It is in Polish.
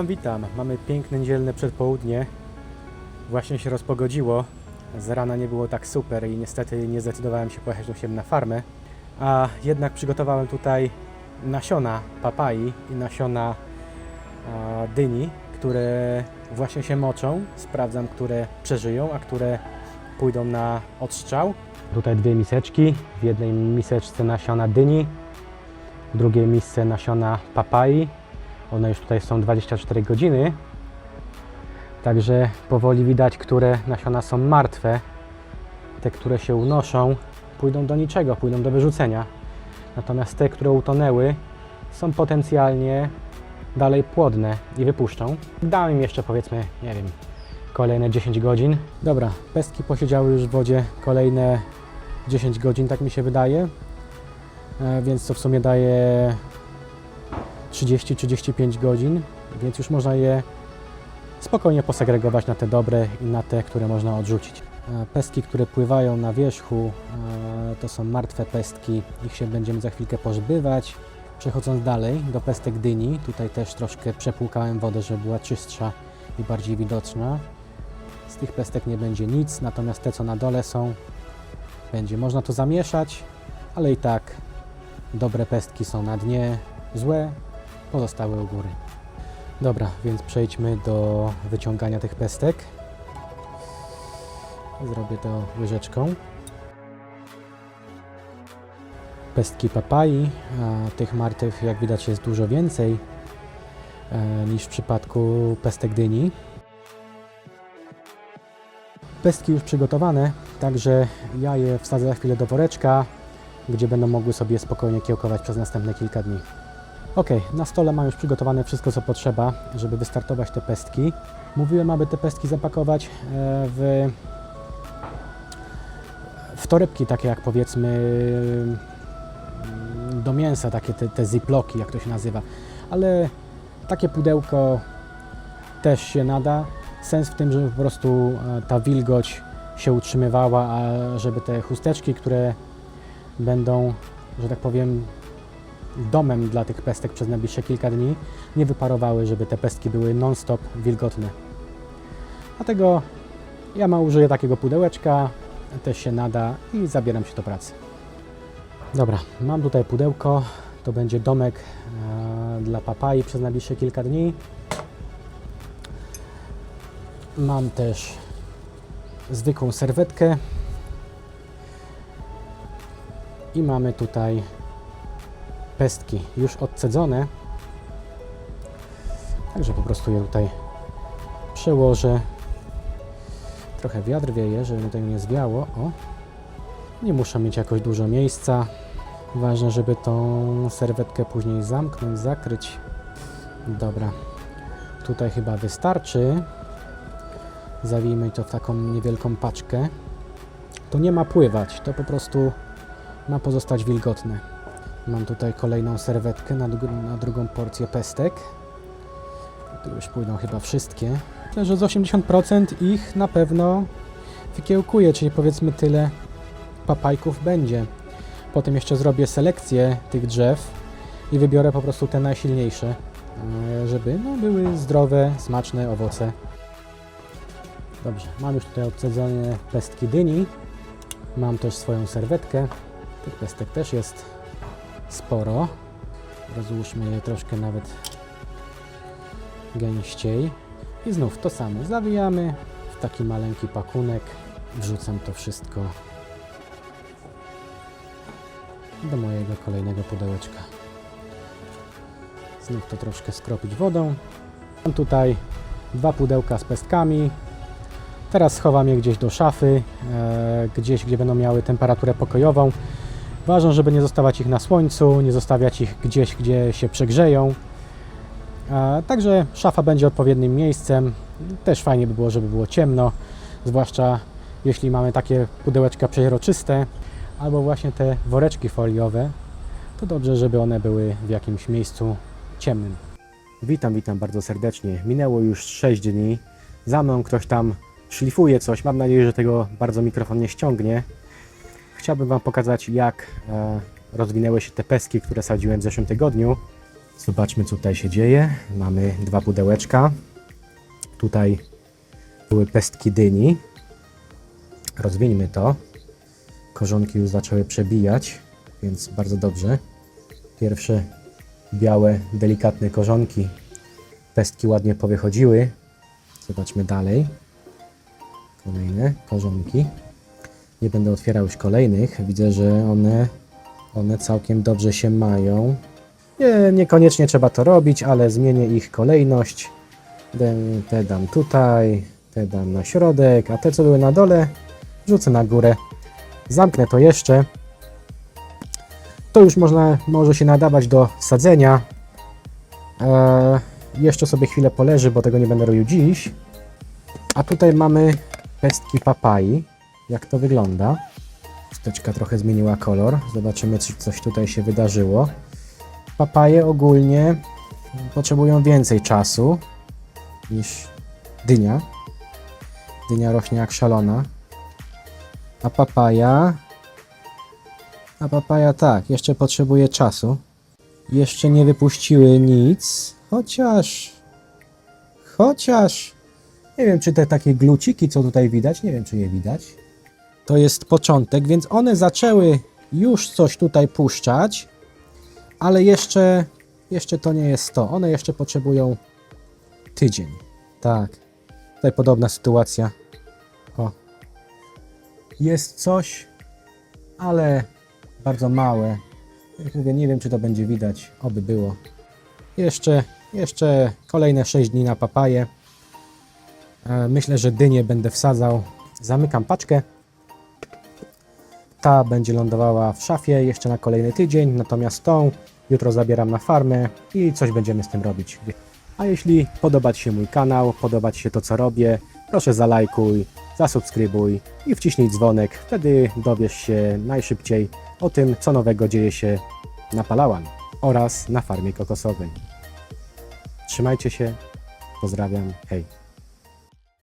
Witam, witam. Mamy piękne niedzielne przedpołudnie. Właśnie się rozpogodziło. Z rana nie było tak super i niestety nie zdecydowałem się pojechać do siebie na farmę. A jednak przygotowałem tutaj nasiona papai i nasiona dyni, które właśnie się moczą. Sprawdzam, które przeżyją, a które pójdą na odstrzał. Tutaj dwie miseczki. W jednej miseczce nasiona dyni, w drugiej misce nasiona papai. One już tutaj są 24 godziny. Także powoli widać, które nasiona są martwe. Te, które się unoszą, pójdą do niczego, pójdą do wyrzucenia. Natomiast te, które utonęły, są potencjalnie dalej płodne i wypuszczą. Dam im jeszcze powiedzmy, nie wiem, kolejne 10 godzin. Dobra, pestki posiedziały już w wodzie kolejne 10 godzin, tak mi się wydaje. E, Więc to w sumie daje 30-35 godzin, więc już można je spokojnie posegregować na te dobre i na te, które można odrzucić. E, Pestki, które pływają na wierzchu, e, to są martwe pestki, ich się będziemy za chwilkę pozbywać. Przechodząc dalej do pestek dyni, tutaj też troszkę przepłukałem wodę, żeby była czystsza i bardziej widoczna. Z tych pestek nie będzie nic, natomiast te, co na dole są, będzie. Można to zamieszać, ale i tak dobre pestki są na dnie, złe pozostałe u góry. Dobra, więc przejdźmy do wyciągania tych pestek. Zrobię to łyżeczką. Pestki papai, a tych martwych jak widać jest dużo więcej e, niż w przypadku pestek dyni. Pestki już przygotowane, także ja je wsadzę za chwilę do woreczka, gdzie będą mogły sobie spokojnie kiełkować przez następne kilka dni. Ok, na stole mam już przygotowane wszystko, co potrzeba, żeby wystartować te pestki. Mówiłem, aby te pestki zapakować e, w, w torebki, takie jak powiedzmy mm, do mięsa, takie te, te ziploki, jak to się nazywa. Ale takie pudełko też się nada. Sens w tym, żeby po prostu e, ta wilgoć się utrzymywała, a żeby te chusteczki, które będą, że tak powiem, domem dla tych pestek przez najbliższe kilka dni, nie wyparowały, żeby te pestki były non-stop wilgotne. Dlatego ja ma użyję takiego pudełeczka, też się nada i zabieram się do pracy. Dobra, mam tutaj pudełko, to będzie domek e, dla papai przez najbliższe kilka dni. Mam też zwykłą serwetkę i mamy tutaj pestki już odcedzone. Także po prostu je tutaj przełożę. Trochę wiatr wieje, żeby tutaj nie zwiało. O. Nie muszę mieć jakoś dużo miejsca. Ważne, żeby tą serwetkę później zamknąć, zakryć. Dobra. Tutaj chyba wystarczy. Zawijmy to w taką niewielką paczkę. To nie ma pływać, to po prostu ma pozostać wilgotne. Mam tutaj kolejną serwetkę na, na drugą porcję pestek. Tu już pójdą chyba wszystkie. Myślę, że z 80% ich na pewno wykiełkuję, czyli powiedzmy tyle papajków będzie. Potem jeszcze zrobię selekcję tych drzew i wybiorę po prostu te najsilniejsze, e, żeby no, były zdrowe, smaczne owoce. Dobrze, mam już tutaj odcedzone pestki dyni. Mam też swoją serwetkę. Tych pestek też jest sporo. Rozłóżmy je troszkę nawet gęściej. I znów to samo. Zawijamy w taki maleńki pakunek. Wrzucam to wszystko do mojego kolejnego pudełeczka. Znów to troszkę skropić wodą. Mam tutaj dwa pudełka z pestkami. Teraz schowam je gdzieś do szafy, e, gdzieś, gdzie będą miały temperaturę pokojową. Ważne, żeby nie zostawiać ich na słońcu, nie zostawiać ich gdzieś, gdzie się przegrzeją. Także szafa będzie odpowiednim miejscem. Też fajnie by było, żeby było ciemno, zwłaszcza jeśli mamy takie pudełeczka przeźroczyste, albo właśnie te woreczki foliowe, to dobrze, żeby one były w jakimś miejscu ciemnym. Witam, witam bardzo serdecznie. Minęło już 6 dni. Za mną ktoś tam szlifuje coś. Mam nadzieję, że tego bardzo mikrofon nie ściągnie. Chciałbym Wam pokazać, jak e, rozwinęły się te peski, które sadziłem w zeszłym tygodniu. Zobaczmy, co tutaj się dzieje. Mamy dwa pudełeczka. Tutaj były pestki dyni. Rozwieńmy to. Korzonki już zaczęły przebijać, więc bardzo dobrze. Pierwsze białe, delikatne korzonki. Pestki ładnie powychodziły. Zobaczmy dalej. Kolejne korzonki. Nie będę otwierał już kolejnych. Widzę, że one, one całkiem dobrze się mają. Nie, niekoniecznie trzeba to robić, ale zmienię ich kolejność. Te, dam tutaj, te dam na środek, a te co były na dole rzucę na górę. Zamknę to jeszcze. To już można, może się nadawać do sadzenia. Eee, jeszcze sobie chwilę poleży, bo tego nie będę robił dziś. A tutaj mamy pestki papai. Jak to wygląda? Chusteczka trochę zmieniła kolor. Zobaczymy, czy coś tutaj się wydarzyło. Papaje ogólnie potrzebują więcej czasu niż dynia. Dynia rośnie jak szalona. A papaja. A papaja tak, jeszcze potrzebuje czasu. Jeszcze nie wypuściły nic, chociaż. Chociaż. Nie wiem, czy te takie gluciki, co tutaj widać, nie wiem, czy je widać. To jest początek, więc one zaczęły już coś tutaj puszczać, ale jeszcze, jeszcze to nie jest to. One jeszcze potrzebują tydzień. Tak. Tutaj podobna sytuacja. O. Jest coś, ale bardzo małe. Jak mówię, nie wiem, czy to będzie widać. Oby było. Jeszcze, jeszcze kolejne 6 dni na papaję. E, Myślę, że dynię będę wsadzał. Zamykam paczkę. Ta będzie lądowała w szafie jeszcze na kolejny tydzień, natomiast tą jutro zabieram na farmę i coś będziemy z tym robić. A jeśli podoba Ci się mój kanał, podoba Ci się to co robię, proszę zalajkuj, zasubskrybuj i wciśnij dzwonek, wtedy dowiesz się najszybciej o tym, co nowego dzieje się na Palawan oraz na farmie kokosowej. Trzymajcie się, pozdrawiam, hej.